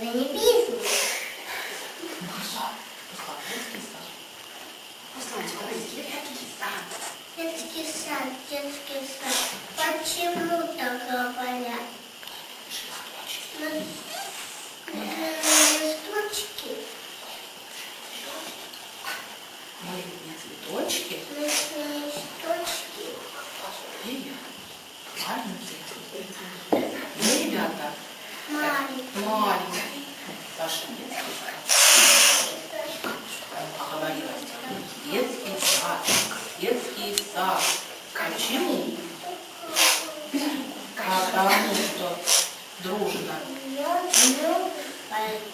это не бизнес. Маша, по-славянски скажи. По-славянски, по-английски. Детский сад. Детский сад, детский сад. Почему так говорят? Шесть сад. Почему? Потому что дружно.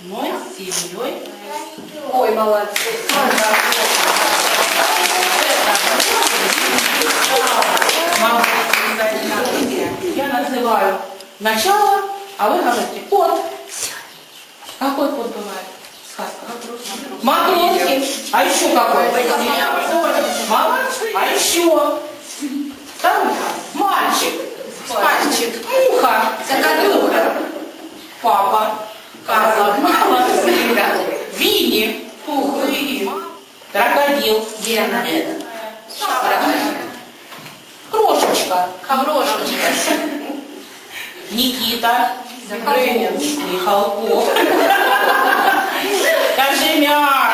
Мы с семьей Ой, молодцы. Я называю начало, а вы говорите кот. Какой кот бывает? Сказка. Матроски. А еще какой? Еще? Второй. Мальчик. Мальчик. Муха. Закадуха. Папа. Коза. Молодцы. Винни. Пух. Крокодил. Гена. Крошечка. Крошечка. Никита. Добрыня. Михалков. Кожемяка.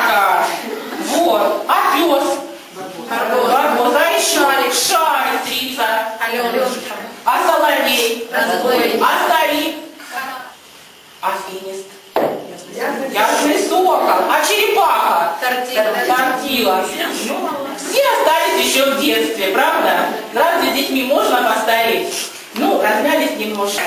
Разбойник. А старик? А финист? Ясный сокол. А черепаха? Тортила. Все остались еще в детстве, правда? Разве с детьми можно постареть? Ну, размялись немножко.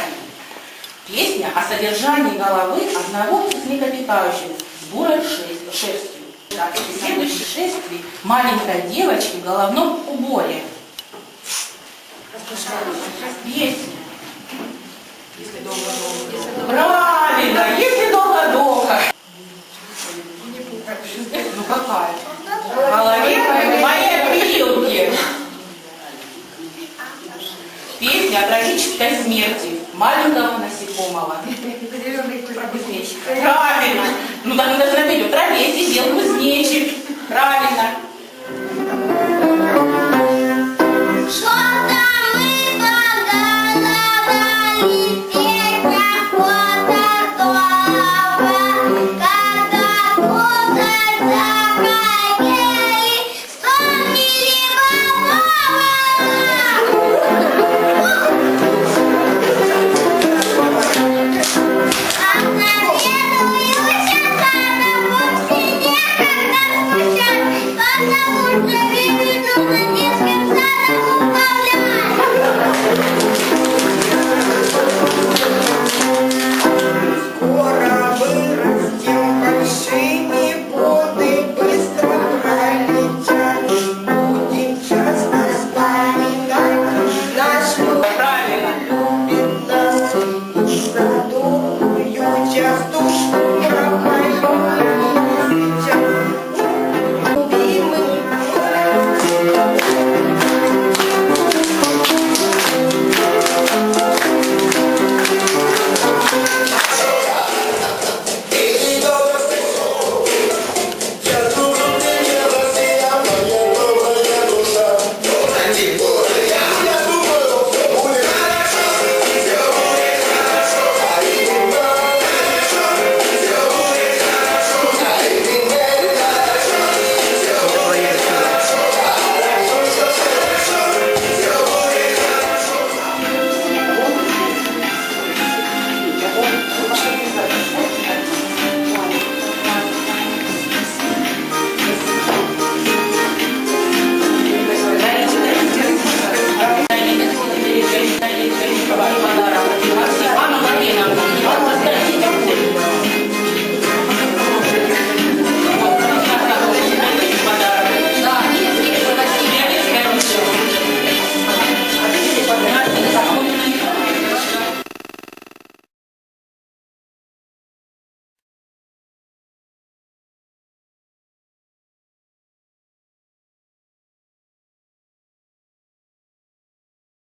Песня о содержании головы одного из млекопитающих с бурой шерстью. Так, в следующей шествии маленькой девочки в головном уборе. Песня. Насекомого. Правильно. Ну должны петь. В траве сидел кузнечик. Правильно.